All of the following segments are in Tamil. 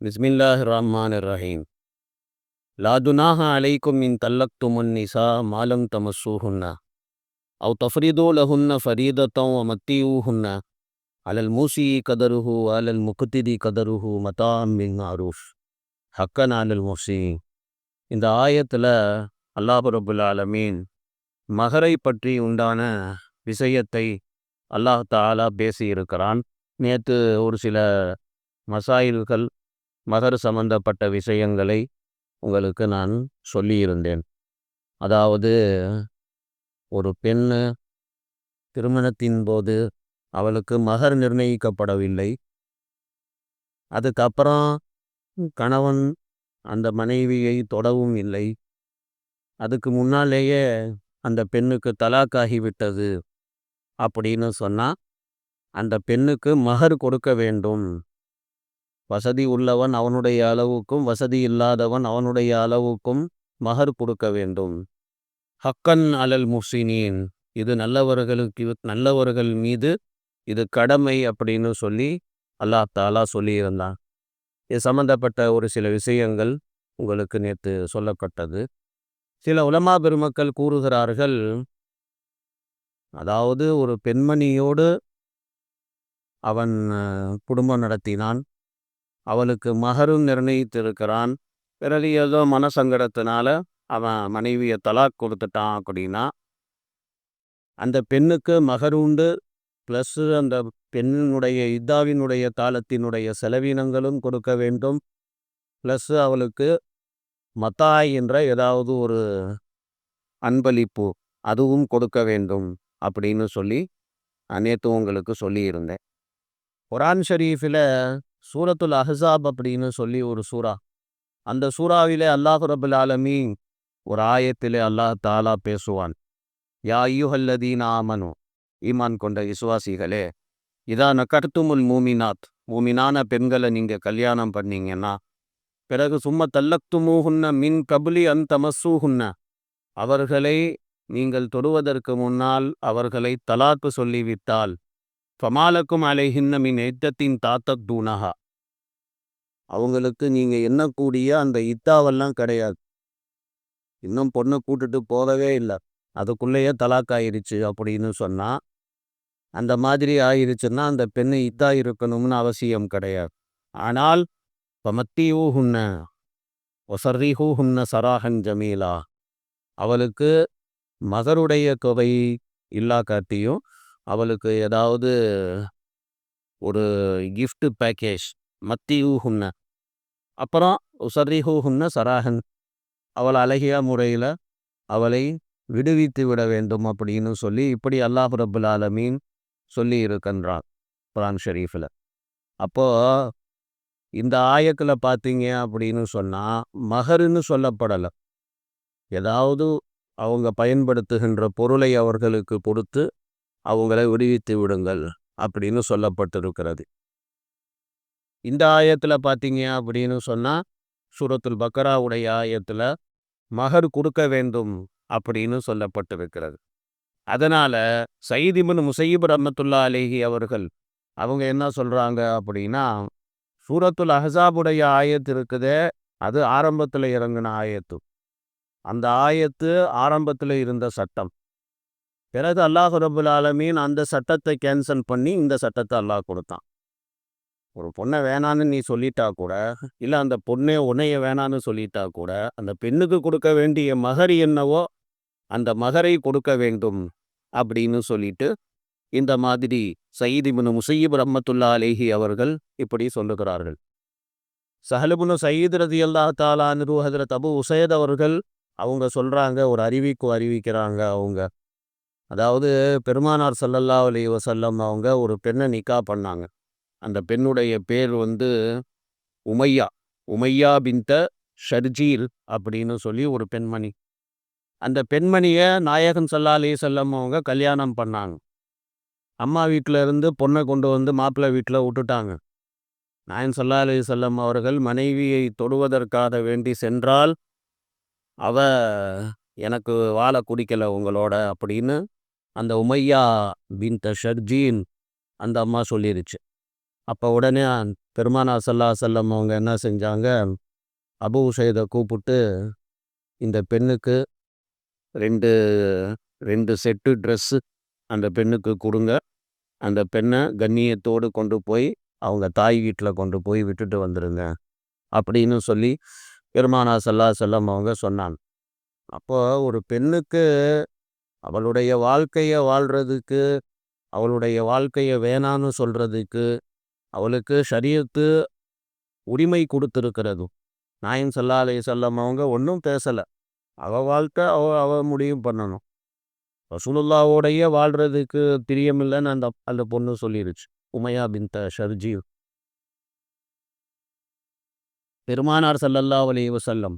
பிஸ்மில்லாஹ் ரஹ்மான் ரஹீம் லாதுனாஹ அலைக்கும் இன் தல்லக் துமுன் நிசா மாலம் தமசூஹுன்னா அவு தஃப்ரிதோ லஹுன்ன ஃபரீதத்தம் மத்தியூஹுன்னா அலல் மூசி கதருஹு அலல் முகுத்திதி கதருஹு மதாம் பின் அரூஃப் ஹக்கன் அலல் மூசி இந்த ஆயத்தில் அல்லாஹ் ரபுல் ஆலமீன் மகரை பற்றி உண்டான விஷயத்தை அல்லாஹ் தாலா பேசியிருக்கிறான். நேற்று ஒரு சில மசாயில்கள் மகர் சம்பந்தப்பட்ட விஷயங்களை உங்களுக்கு நான் சொல்லியிருந்தேன். அதாவது ஒரு பெண்ணு திருமணத்தின் போது அவளுக்கு மகர் நிர்ணயிக்கப்படவில்லை. அதுக்கப்புறம் கணவன் அந்த மனைவியை தொடவும் இல்லை. அதுக்கு முன்னாலேயே அந்த பெண்ணுக்கு தலாக்காகிவிட்டது அப்படின்னு சொன்னால் அந்த பெண்ணுக்கு மகர் கொடுக்க வேண்டும். வசதி உள்ளவன் அவனுடைய அளவுக்கும் வசதி இல்லாதவன் அவனுடைய அளவுக்கும் மகர் கொடுக்க வேண்டும். ஹக்கன் அலல் முசினீன் இது நல்லவர்களுக்கு நல்லவர்கள் மீது இது கடமை அப்படின்னு சொல்லி அல்லாஹ் தாலா சொல்லியிருந்தான். இது சம்பந்தப்பட்ட ஒரு சில விஷயங்கள் உங்களுக்கு நேற்று சொல்லப்பட்டது. சில உலமா பெருமக்கள் கூறுகிறார்கள் அதாவது ஒரு பெண்மணியோடு அவன் குடும்பம் நடத்தினான். அவளுக்கு மகரும் நிர்ணயித்திருக்கிறான். பிறகு ஏதோ மனசங்கடத்தினால அவன் மனைவியை தலாக் கொடுத்துட்டான் அப்படின்னா அந்த பெண்ணுக்கு மகர் உண்டு. ப்ளஸ்ஸு அந்த பெண்ணினுடைய இதாவினுடைய காலத்தினுடைய செலவினங்களும் கொடுக்க வேண்டும். ப்ளஸ்ஸு அவளுக்கு மத்தாய் என்ற ஏதாவது ஒரு அன்பளிப்பு அதுவும் கொடுக்க வேண்டும் அப்படின்னு சொல்லி நேற்று உங்களுக்கு சொல்லியிருந்தேன். குரான் ஷரீஃபில் சூரத்துல் அஹசாப் அப்படின்னு சொல்லி ஒரு சூறா. அந்த சூறாவிலே அல்லாஹு ரபுல் ஆலமி ஒரு ஆயத்திலே அல்லாஹ் தாலா பேசுவான். யா ஐயுஹல்லதீன் ஆமனு ஈமான் கொண்ட விசுவாசிகளே இதான கருத்துமுல் மூமினாத் மூமினான பெண்களை நீங்கள் கல்யாணம் பண்ணீங்கன்னா பிறகு சும்மா தல்லக்துமூஹுன்ன மின் கபுலி அன் தமசூஹுன்ன அவர்களை நீங்கள் தொடுவதற்கு முன்னால் அவர்களை தலாக்கு சொல்லிவிட்டால் ஃபமாலக்கும் அலைஹின்ன மின் எத்தத்தின் தாத்தக் தூணகா அவங்களுக்கு நீங்கள் எண்ணக்கூடிய அந்த இத்தாவெல்லாம் கிடையாது. இன்னும் பொண்ணை கூட்டுட்டு போகவே இல்லை. அதுக்குள்ளேயே தலாக் ஆயிடுச்சு அப்படின்னு சொன்னால் அந்த மாதிரி ஆயிடுச்சுன்னா அந்த பெண்ணு இத்தா இருக்கணும்னு அவசியம் கிடையாது. ஆனால் பமத்தியூ ஹுன்ன ஒசர்ரிஹூ ஹுன்ன சராஹன் ஜமீலா அவளுக்கு மகருடைய தொகை இல்லா காட்டியும் அவளுக்கு ஏதாவது ஒரு கிஃப்ட் பேக்கேஜ் மத்தியூ ஹுன்ன அப்புறம் உசர்ரிஹூ சராகன் அவள் அழகிய முறையில் அவளை விடுவித்து விட வேண்டும் அப்படின்னு சொல்லி இப்படி அல்லாஹ் ரபுல் ஆலமீன் சொல்லி இருக்கின்றான் குரான் ஷெரீஃபில். அப்போது இந்த ஆயக்கில் பார்த்தீங்க அப்படின்னு சொன்னால் மகருன்னு சொல்லப்படலை. ஏதாவது அவங்க பயன்படுத்துகின்ற பொருளை அவர்களுக்கு கொடுத்து அவங்களை விடுவித்து விடுங்கள் அப்படின்னு சொல்லப்பட்டிருக்கிறது. இந்த ஆயத்தில் பார்த்தீங்க அப்படின்னு சொன்னால் சூரத்துல் பக்கராவுடைய ஆயத்தில் மகர் கொடுக்க வேண்டும் அப்படின்னு சொல்லப்பட்டிருக்கிறது. அதனால் சயீதிபின் முசையீப் ரஹமத்துல்லா அலேஹி அவர்கள் அவங்க என்ன சொல்கிறாங்க அப்படின்னா சூரத்துல் அஹசாபுடைய ஆயத்து இருக்குதே அது ஆரம்பத்தில் இறங்கின ஆயத்து. அந்த ஆயத்து ஆரம்பத்தில் இருந்த சட்டம். பிறகு அல்லாஹ் ரபுல் ஆலமீன் அந்த சட்டத்தை கேன்சல் பண்ணி இந்த சட்டத்தை அல்லாஹ் கொடுத்தான். ஒரு பொண்ணை வேணான்னு நீ சொல்லிட்டா கூட இல்லை அந்த பொண்ணே உன்னைய வேணான்னு சொல்லிட்டா கூட அந்த பெண்ணுக்கு கொடுக்க வேண்டிய மகர் என்னவோ அந்த மகரை கொடுக்க வேண்டும் அப்படின்னு சொல்லிட்டு இந்த மாதிரி சயீதிபுனு முசையீப் ரஹமத்துல்லா அலேஹி அவர்கள் இப்படி சொல்லுகிறார்கள். சஹலுபுனு சயீத் ரதி அல்லா தாலா நிரு ஹதரத் அபு உசைத் அவர்கள் அவங்க சொல்கிறாங்க ஒரு அறிவிக்கு அறிவிக்கிறாங்க அவங்க. அதாவது பெருமானார் சல்லல்லா அலி வசல்லம் அவங்க ஒரு பெண்ணை நிக்கா பண்ணாங்க. அந்த பெண்ணுடைய பேர் வந்து உமையா. உமையா பின்த ஷர்ஜீல் அப்படின்னு சொல்லி ஒரு பெண்மணி. அந்த பெண்மணியை நாயகன் சல்லா அலி செல்லம் அவங்க கல்யாணம் பண்ணாங்க. அம்மா வீட்டில் இருந்து பொண்ணை கொண்டு வந்து மாப்பிள்ளை வீட்டில் விட்டுட்டாங்க. நாயன் சல்லா அலி செல்லம் அவர்கள் மனைவியை தொடுவதற்காக வேண்டி சென்றால் அவ எனக்கு வாழை குடிக்கலை உங்களோட அப்படின்னு அந்த உமையா பின் த ஷர்ஜீன் அந்த அம்மா சொல்லிருச்சு. அப்போ உடனே பெருமானா சல்லா செல்லம் அவங்க என்ன செஞ்சாங்க? அபு உஷைதை கூப்பிட்டு இந்த பெண்ணுக்கு ரெண்டு ரெண்டு செட்டு ட்ரெஸ்ஸு அந்த பெண்ணுக்கு கொடுங்க. அந்த பெண்ணை கண்ணியத்தோடு கொண்டு போய் அவங்க தாய் வீட்டில் கொண்டு போய் விட்டுட்டு வந்துடுங்க அப்படின்னு சொல்லி பெருமானா சல்லா செல்லம் அவங்க சொன்னாங்க. அப்போ ஒரு பெண்ணுக்கு அவளுடைய வாழ்க்கையை வாழ்கிறதுக்கு அவளுடைய வாழ்க்கையை வேணான்னு சொல்கிறதுக்கு அவளுக்கு ஷரியத்து உரிமை கொடுத்துருக்கிறது. நாயின் சல்லா அலி செல்லம் அவங்க ஒன்றும் பேசலை. அவள் வாழ்க்கை அவ அவள் முடிவு பண்ணணும். ரசூலுல்லாவோடைய வாழ்கிறதுக்கு பிரியமில்லைன்னு அந்த அந்த பொண்ணு சொல்லிருச்சு. உமையா பின்த ஷர்ஜீவ் பெருமானார் சல்லல்லா அலி வசல்லம்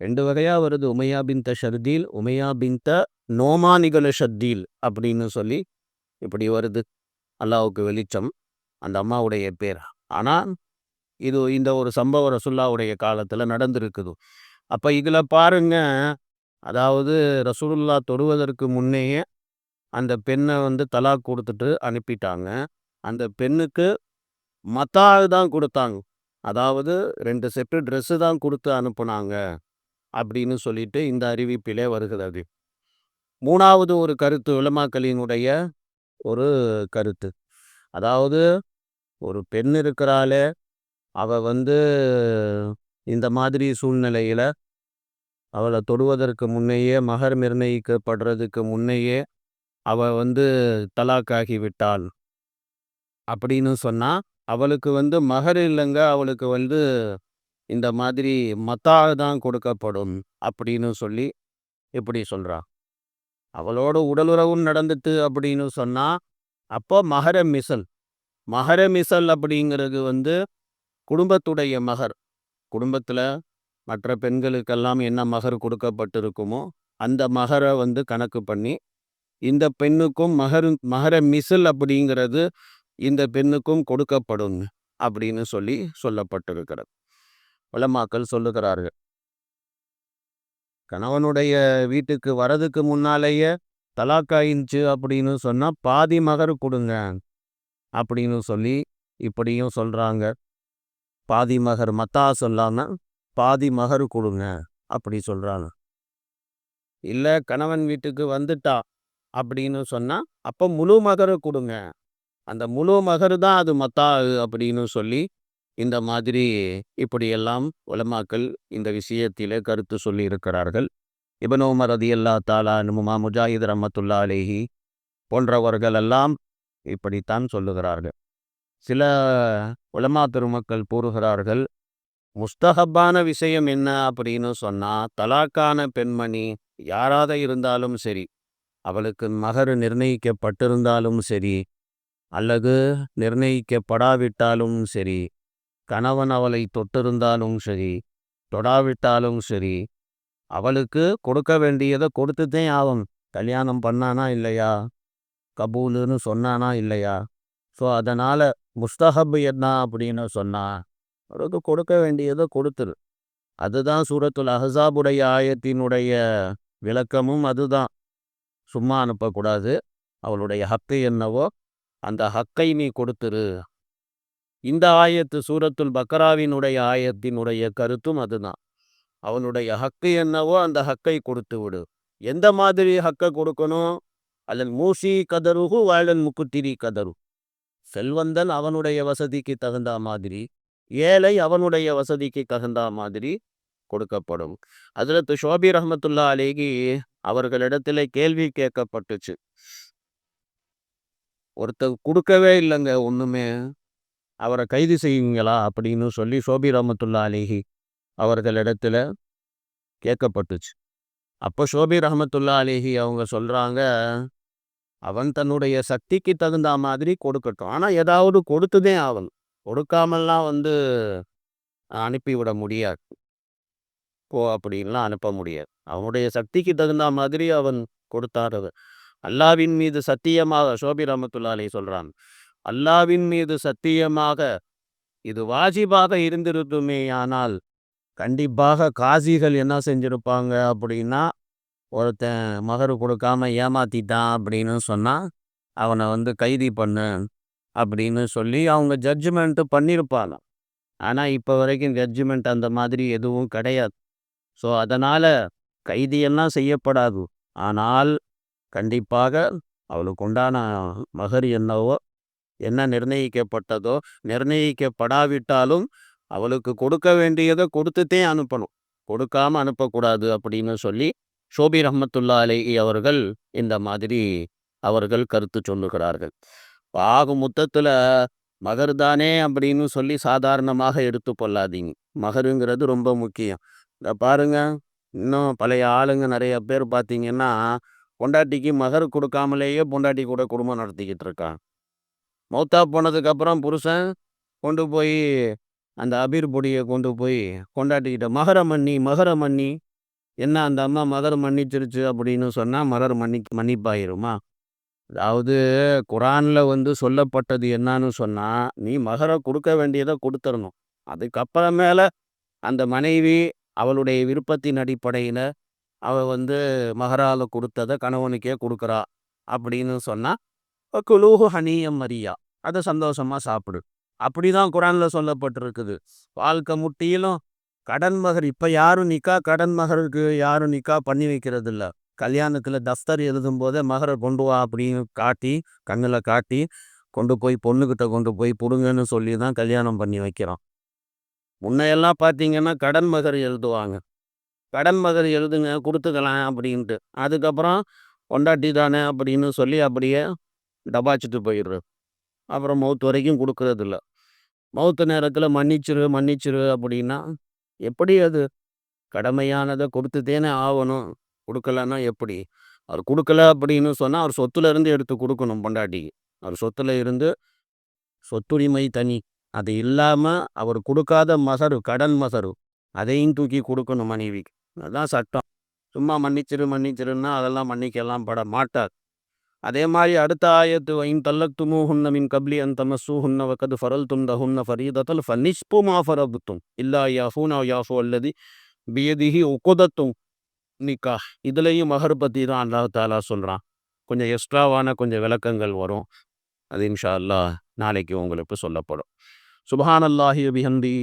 ரெண்டு வகையாக வருது. உமையா பின்த ஷர்தீல் உமையா பின்த நோமானிகல ஷர்தீல் அப்படின்னு சொல்லி இப்படி வருது. அல்லாவுக்கு வெளிச்சம். அந்த அம்மாவுடைய பேர். ஆனால் இது இந்த ஒரு சம்பவ ரசுல்லாவுடைய காலத்தில் நடந்திருக்குது. அப்போ இதில் பாருங்க அதாவது ரசூலுல்லா தொடுவதற்கு முன்னேயே அந்த பெண்ணை வந்து தலாக் கொடுத்துட்டு அனுப்பிட்டாங்க. அந்த பெண்ணுக்கு மத்தாவு தான் கொடுத்தாங்க. அதாவது ரெண்டு செட்டு ட்ரெஸ்ஸு தான் கொடுத்து அனுப்புனாங்க அப்படின்னு சொல்லிட்டு இந்த அறிவிப்பிலே வருகிறது. மூணாவது ஒரு கருத்து உலமாக்களினுடைய ஒரு கருத்து. அதாவது ஒரு பெண் இருக்கிறாளே அவள் வந்து இந்த மாதிரி சூழ்நிலையில் அவளை தொடுவதற்கு முன்னையே மகர் நிர்ணயிக்கப்படுறதுக்கு முன்னையே அவள் வந்து தலாக்காகி விட்டாள். அப்படின்னு சொன்னால் அவளுக்கு வந்து மகர் இல்லைங்க அவளுக்கு வந்து இந்த மாதிரி மத்தாக தான் கொடுக்கப்படும் அப்படின்னு சொல்லி இப்படி சொல்கிறா அவளோட உடலுறவும் நடந்துட்டு அப்படின்னு சொன்னால் அப்போ மகர மிசல் மகர மிசல் அப்படிங்கிறது வந்து குடும்பத்துடைய மகர். குடும்பத்தில் மற்ற பெண்களுக்கெல்லாம் என்ன மகர் கொடுக்கப்பட்டிருக்குமோ அந்த மகரை வந்து கணக்கு பண்ணி இந்த பெண்ணுக்கும் மகரு மகர மிசில் அப்படிங்கிறது இந்த பெண்ணுக்கும் கொடுக்கப்படும் அப்படின்னு சொல்லி சொல்லப்பட்டிருக்கிறது. உலமாக்கள் சொல்லுகிறார்கள். கணவனுடைய வீட்டுக்கு வரதுக்கு முன்னாலேயே தலாக்காயின்ச்சு அப்படின்னு சொன்னால் பாதி மகர் கொடுங்க. அப்படின்னு சொல்லி இப்படியும் சொல்கிறாங்க பாதி மகர் மத்தா சொல்லாமல் பாதி மகர் கொடுங்க அப்படி சொல்கிறாங்க இல்லை கணவன் வீட்டுக்கு வந்துட்டா அப்படின்னு சொன்னால் அப்போ முழு மகரை கொடுங்க. அந்த முழு மகர் தான் அது மத்தா அப்படின்னு சொல்லி இந்த மாதிரி இப்படியெல்லாம் உலமாக்கள் இந்த விஷயத்திலே கருத்து சொல்லி இருக்கிறார்கள். இபன் உமர் ரதி அல்லா தாலா நுமா முஜாஹித் ரமத்துல்லா அலேஹி போன்றவர்கள் எல்லாம் இப்படித்தான் சொல்லுகிறார்கள். சில உலமா பெருமக்கள் கூறுகிறார்கள் முஸ்தகப்பான விஷயம் என்ன? அப்படின்னு சொன்னால் தலாக்கான பெண்மணி யாராக இருந்தாலும் சரி அவளுக்கு மகர் நிர்ணயிக்கப்பட்டிருந்தாலும் சரி அல்லது நிர்ணயிக்கப்படாவிட்டாலும் சரி கணவன் அவளை தொட்டிருந்தாலும் சரி தொடாவிட்டாலும் சரி அவளுக்கு கொடுக்க வேண்டியதை கொடுத்துதான் ஆகும் கல்யாணம் பண்ணானா இல்லையா? கபூலுன்னு சொன்னானா இல்லையா? ஸோ அதனால் முஸ்தஹப் என்ன அப்படின்னு சொன்னால் அவருக்கு கொடுக்க வேண்டியதை கொடுத்துரு. அதுதான் சூரத்துல் அஹசாபுடைய ஆயத்தினுடைய விளக்கமும் அதுதான். சும்மா அனுப்பக்கூடாது. அவளுடைய ஹக்கு என்னவோ அந்த ஹக்கை நீ கொடுத்துரு. இந்த ஆயத்து சூரத்துல் பக்கராவினுடைய ஆயத்தினுடைய கருத்தும் அதுதான். அவனுடைய ஹக்கு என்னவோ அந்த ஹக்கை கொடுத்து விடு எந்த மாதிரி ஹக்கை கொடுக்கணும்? அதன் மூசி கதருகு வாழன் முக்குத்திரி கதரு. செல்வந்தன் அவனுடைய வசதிக்கு தகுந்த மாதிரி ஏழை அவனுடைய வசதிக்கு தகுந்த மாதிரி கொடுக்கப்படும். அதில் ஷோபி ரஹமத்துல்லா அலேகி அவர்களிடத்துல கேள்வி கேட்கப்பட்டுச்சு. ஒருத்தர் கொடுக்கவே இல்லைங்க ஒன்றுமே அவரை கைது செய்வீங்களா அப்படின்னு சொல்லி ஷோபி ரஹமத்துல்லா அலேஹி அவர்களிடத்துல கேட்கப்பட்டுச்சு. அப்போ ஷோபி ரஹமத்துல்லா அலேஹி அவங்க சொல்கிறாங்க அவன் தன்னுடைய சக்திக்கு தகுந்த மாதிரி கொடுக்கட்டும். ஆனால் ஏதாவது கொடுத்துதே ஆகணும். கொடுக்காமல்லாம் வந்து அனுப்பிவிட முடியாது. போ அப்படின்லாம் அனுப்ப முடியாது. அவனுடைய சக்திக்கு தகுந்த மாதிரி அவன் கொடுத்தாரு அல்லாவின் மீது சத்தியமாக சோபி ரமத்துல்லாலே சொல்கிறான் அல்லாவின் மீது சத்தியமாக இது வாஜிபாக இருந்திருக்குமே ஆனால் கண்டிப்பாக காசிகள் என்ன செஞ்சிருப்பாங்க? அப்படின்னா ஒருத்தன் மகர் கொடுக்காம ஏமாத்திட்டான் அப்படின்னு சொன்னால் அவனை வந்து கைதி பண்ணு அப்படின்னு சொல்லி அவங்க ஜட்ஜ்மெண்ட்டு பண்ணியிருப்பாங்க ஆனால் இப்போ வரைக்கும் ஜட்ஜ்மெண்ட் அந்த மாதிரி எதுவும் கிடையாது. ஸோ அதனால் கைதியெல்லாம் செய்யப்படாது. ஆனால் கண்டிப்பாக அவளுக்கு உண்டான மகர் என்னவோ என்ன நிர்ணயிக்கப்பட்டதோ நிர்ணயிக்கப்படாவிட்டாலும் அவளுக்கு கொடுக்க வேண்டியதை கொடுத்துட்டே அனுப்பணும். கொடுக்காம அனுப்பக்கூடாது அப்படின்னு சொல்லி ஷோபி ரஹமத்துல்லா அலேஹி அவர்கள் இந்த மாதிரி அவர்கள் கருத்து சொல்லுகிறார்கள். ஆகு மொத்தத்தில் மகர் தானே அப்படின்னு சொல்லி சாதாரணமாக எடுத்து கொள்ளாதீங்க. மகருங்கிறது ரொம்ப முக்கியம். இந்த பாருங்க இன்னும் பழைய ஆளுங்க நிறைய பேர் பார்த்தீங்கன்னா பொண்டாட்டிக்கு மகர் கொடுக்காமலேயே பொண்டாட்டி கூட குடும்பம் நடத்திக்கிட்டு இருக்கான் மௌத்தா போனதுக்கப்புறம் புருஷன் கொண்டு போய் அந்த அபீர் பொடியை கொண்டு போய் கொண்டாட்டிக்கிட்ட மகர மன்னி மகர மன்னி என்ன அந்த அம்மா மதர் மன்னிச்சிருச்சு அப்படின்னு சொன்னால் மகர் மன்னி மன்னிப்பாயிருமா? அதாவது குரானில் வந்து சொல்லப்பட்டது என்னன்னு சொன்னால் நீ மகரை கொடுக்க வேண்டியதை கொடுத்துடணும் அதுக்கப்புறமேல அந்த மனைவி அவளுடைய விருப்பத்தின் அடிப்படையில் அவள் வந்து மகரால் கொடுத்ததை கணவனுக்கே கொடுக்குறா அப்படின்னு சொன்னால் குலூஹு ஹனியம் மரியா அதை சந்தோஷமாக சாப்பிடு. அப்படி தான் குரானில் சொல்லப்பட்டிருக்குது. வாழ்க்கை முட்டியிலும் கடன் மகர் இப்போ யாரும் நிக்கா கடன் மகருக்கு யாரும் நிக்கா பண்ணி வைக்கிறது இல்லை கல்யாணத்தில் தஸ்தர் எழுதும் போதே மகரை கொண்டு வா அப்படின்னு காட்டி கண்ணில் காட்டி கொண்டு போய் பொண்ணுக்கிட்ட கொண்டு போய் பிடுங்கன்னு சொல்லி தான் கல்யாணம் பண்ணி வைக்கிறோம். முன்னையெல்லாம் பார்த்தீங்கன்னா கடன் மகர் எழுதுவாங்க. கடன் மகர் எழுதுங்க கொடுத்துக்கலாம் அப்படின்ட்டு. அதுக்கப்புறம் கொண்டாட்டி தானே அப்படின்னு சொல்லி அப்படியே டபாச்சிட்டு போயிடுறது. அப்புறம் மவுத்து வரைக்கும் கொடுக்கறதில்ல. மவுத்து நேரத்தில் மன்னிச்சிரு மன்னிச்சிரு அப்படின்னா எப்படி அது கடமையானதை கொடுத்துட்டேனே ஆகணும் கொடுக்கலன்னா எப்படி? அவர் கொடுக்கல அப்படின்னு சொன்னால் அவர் சொத்துல இருந்து எடுத்து கொடுக்கணும் பொண்டாட்டிக்கு. அவர் சொத்துல இருந்து சொத்துரிமை தனி. அது இல்லாமல் அவர் கொடுக்காத மசரு கடன் மசரு அதையும் தூக்கி கொடுக்கணும் மனைவிக்கு. அதுதான் சட்டம். சும்மா மன்னிச்சிரு மன்னிச்சிருன்னா அதெல்லாம் மன்னிக்கலாம் பட மாட்டார். அதே மாதிரி அடுத்த ஆயத்து வைன் தல்லத்துமு ஹுன்ன மின் கப்லி அன் தமசு ஹுன்ன வக்கது ஃபரல் துந்த ஹுன்ன ஃபரீதத்தல் ஃபனிஸ்பு மா ஃபரபுத்தும் இல்லா யாஃபூனா யாஃபு அல்லது பியதிஹி உக்குதத்தும் நிக்கா இதுலேயும் மகர் பற்றி தான் அல்லாஹ் தாலா சொல்கிறான் கொஞ்சம் எக்ஸ்ட்ராவான கொஞ்சம் விளக்கங்கள் வரும். அது இன்ஷா அல்லாஹ் நாளைக்கு உங்களுக்கு சொல்லப்படும். சுபஹான் அல்லாஹி அபிஹந்தி